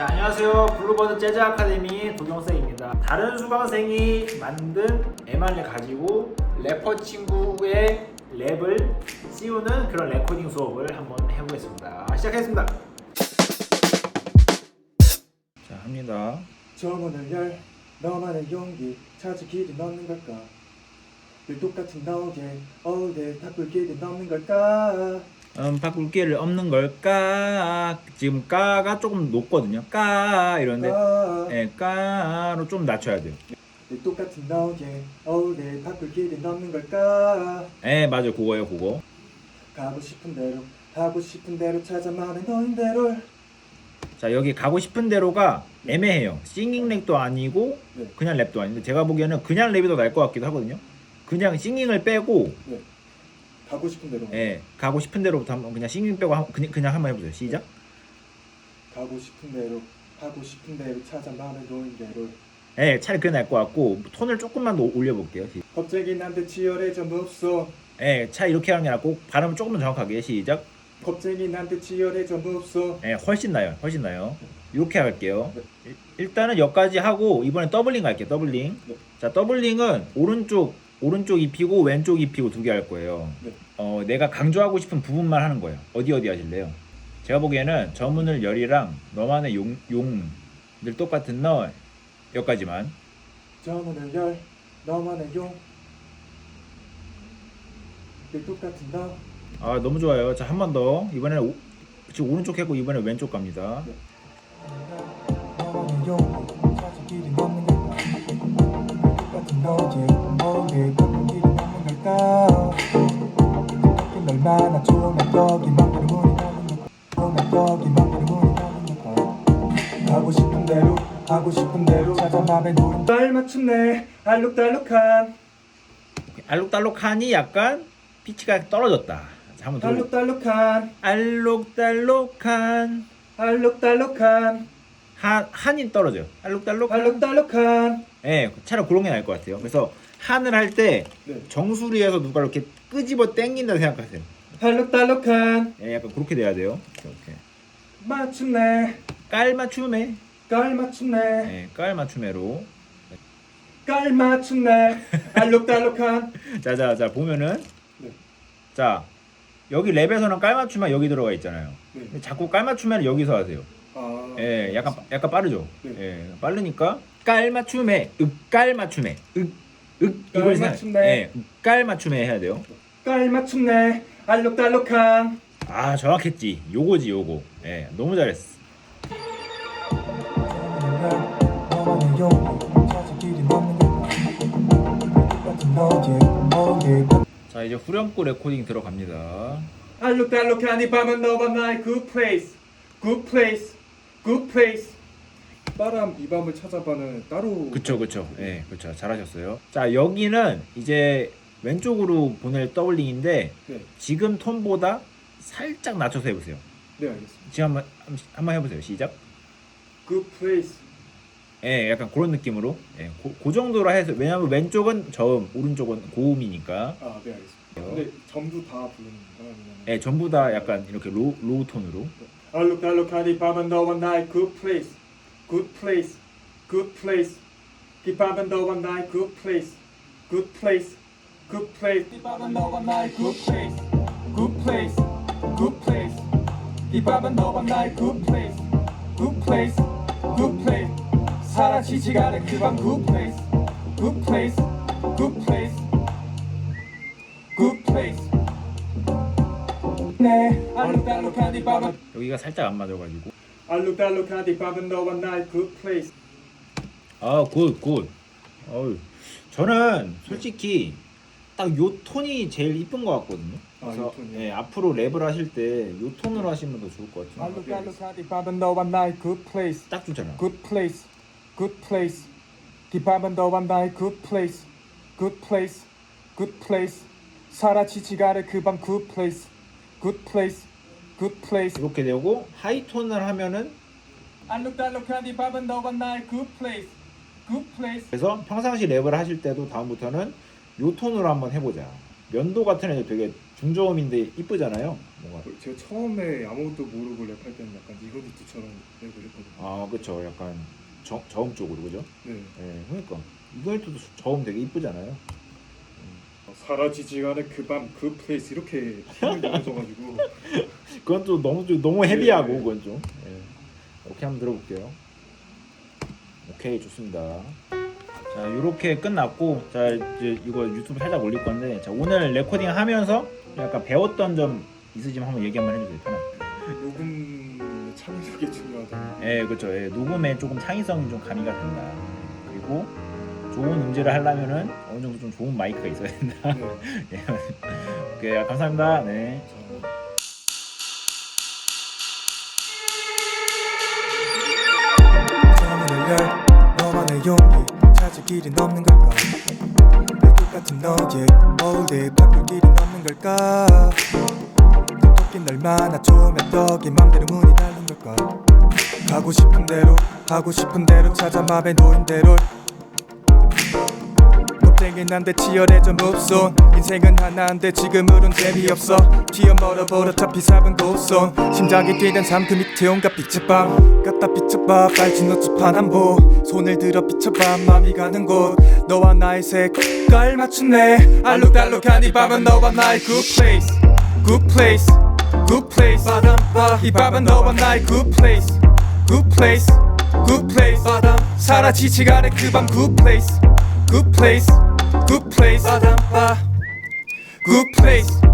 자, 안녕하세요. 블루버드 재즈 아카데미 도경생입니다. 다른 수강생이 만든 MR을 가지고 래퍼 친구의 랩을 씌우는 그런 레코딩 수업을 한번 해보겠습니다. 시작하겠습니다. 자, 합니다. 정원을 열 너만의 용기 찾을 길이 넘는 걸까 늘 똑같은 너에게 어울릴 바꿀 길이 넘는 걸까 음, 바꿀 길을 없는 걸까? 지금 까가 조금 높거든요. 까 이런데, 아, 예, 까로 좀 낮춰야 돼요. 늘 똑같은 너에게 어울릴 바꿀 길이 넘는 걸까 예, 맞아요. 그거예요, 그거. 가고 싶은 대로 하고 싶은 대로 찾아 말해 너인 대로 자 여기 가고 싶은 대로가 애매해요. 싱잉 랩도 아니고 네. 그냥 랩도 아닌데 제가 보기에는 그냥 랩이 더 나을 것 같기도 하거든요. 그냥 싱잉을 빼고 가고 싶은 대로 예, 가고 싶은 대로부터 한번 그냥 싱잉 빼고 한- 그냥, 그냥 한번 해보세요. 시작. 가고 싶은 대로 하고 싶은 대로 찾아 말해 너인 대로 예, 차라리 그게 나을 것 같고 톤을 조금만 더 올려볼게요. 시- 갑자기 나한테 치열해져 몹소 예, 차 이렇게 하는 게 낫고 발음을 조금만 정확하게 시작. 갑자기 나한테 치열해져 몹소 예, 훨씬 나요. 훨씬 나요. 이렇게 할게요. 일- 일단은 여기까지 하고 이번에 더블링 갈게요. 더블링. 네. 자, 더블링은 오른쪽 오른쪽 입히고 왼쪽 입히고 두 개 할 거예요. 네. 어, 내가 강조하고 싶은 부분만 하는 거예요. 어디 어디 하실래요? 제가 보기에는 저문을 열이랑 너만의 용 용늘 똑같은 너 여기까지만. 정원을 열 너만의 용늘 똑같은 너 아, 너무 좋아요. 자, 한 번 더. 이번에는 오, 지금 오른쪽 했고 이번에 왼쪽 갑니다. 너만의 용 얼마나 문이 문이 가고 싶은 대로 싶은 대로 찾아 맘에 알맞춤네 알록달록한 알록달록하니 약간 피치가 떨어졌다. 자, 한번. 알록달록한 알록달록한 알록달록한 한 한이 떨어져요. 알록달록한. 알록달록한 예, 차라리 그런 게 나을 것 같아요. 그래서 한을 할 때 네. 정수리에서 누가 이렇게 끄집어 당긴다 생각하세요. 알록달록한 예, 약간 그렇게 돼야 돼요. 이렇게 맞춤네 깔맞춤에, 깔맞춤네 예, 깔맞춤에로. 깔맞춤네 알록달록한 자 자 자 보면은 네. 자 여기 랩에서는 깔맞춤만 여기 들어가 있잖아요. 네. 자꾸 깔맞춤에는 여기서 하세요. 아, 예, 약간 약간 빠르죠. 네. 예, 빠르니까 깔 맞춤에, 윽깔 맞춤에, 윽, 윽 이걸 생각. 깔맞춤에. 예, 윽깔 맞춤에 해야 돼요. 깔맞춤네 알록달록한 아 정확했지. 요거지 요거. 예, 너무 잘했어. 자 이제 후렴구 레코딩 들어갑니다. 알록달록한 이 밤은 너와 나의 good place good place good place 바람 이 밤을 찾아봐는 따로 그쵸 그쵸. 예, 그쵸. 잘하셨어요. 자 여기는 이제 왼쪽으로 보낼 더블링인데 네, 지금 톤보다 살짝 낮춰서 해보세요. 네 알겠습니다 지금 한번 한번 해보세요. 시작. good place 예, 약간 그런 느낌으로. 예, 고, 그 정도로 해서 왜냐면 왼쪽은 저음, 오른쪽은 고음이니까. 아 네 알겠습니다 근데 전부 다 부르는 건가요? 아니면 예, 전부 다 약간 이렇게 로, 로우 톤으로. 알 록달록한 이 밤은 너와 나의 good place good place good place 이 밤은 너와 나의 good place good place good place 이 밤은 너와 나의 good place good place good place 이 밤은 너와 나의 good place good place good place 사라지지가 않은 그밤 good place good place good place good place 네 알록달록한 이 밤은 여기가 살짝 안 맞아가지고. 알록달록한 이 밤은 너와 나의 good place 아, 굿, 굿. 어우, 저는 솔직히 딱 요 톤이 제일 이쁜 것 같거든요. 아, 그래서 요 톤이요? 예, 앞으로 랩을 하실 때 요 톤으로 하시면 더 좋을 것 같아요. 알록달록한 이 밤은 너와 나의 good place 딱 좋잖아. good place good place 이 밤은 너와 나의 good place good place good place 사라지지가 않을 그밤 good place good place good place 이렇게 되고 하이 톤을 하면은 알록달록한 이 밤은 너와 나의 good place good place 그래서 평상시 랩을 하실 때도 다음부터는 요 톤으로 한번 해보자. 면도 같은 애들 되게 중저음인데 이쁘잖아요. 뭔가. 제가 처음에 아무것도 모르고 랩할 때는 약간 이거비트처럼 랩을 했거든요. 아 그렇죠. 약간 저, 저음 쪽으로 그죠? 네. 예, 그러니까 이거에도 저음 되게 이쁘잖아요. 사라지지 않은 그 밤 그 플레이스 이렇게 힘을 내면서가지고 그건 또 너무 좀- 너무 헤비하고 네. 그건 좀. 예. 오케이 한번 들어볼게요. 오케이 좋습니다. 자 이렇게 끝났고 자 이제 이거 유튜브 살짝 올릴 건데 자 오늘 레코딩 하면서 약간 배웠던 점 있으시면 한번 얘기 한번 해주세요. 편안. 녹음 창의력이 중요하다. 예 그렇죠. 예, 녹음에 조금 창의성이 좀 가미가 된다. 그리고 좋은 음질을 하려면은 어느 정도 좀 좋은 마이크가 있어야 된다. 네. 예. 오케이 감사합니다. 네. 열 너만의 용기 찾을 길은 없는 걸까 내 똑같은 너의 어울리 바꿀 길은 없는 걸까 널 만나 좋으면 떡이 맘대로 문이 달린 걸까 가고 싶은 대로 가고 싶은 대로 찾아 맘에 놓인 대로 겁쟁이 난데 치열해져 몹손 인생은 하나인데 지금으론 재미없어. 튀어 멀어버려 어차피 삽은 고손 심장이 뛰는 삶그 밑에 온갖 빛의 밤. 갖다 비춰봐 빨진 노트판 한보. 손을 들어 비춰봐 마음이 가는 곳. 너와 나의 색깔 맞추네. 알록달록한 이 밤은 너와 나의 good place. good place good place. 바람바 이 밤은 너와 나의 good place. good place good place. 바람 사라지지 않을 그밤 good place good place good place 바람바 good place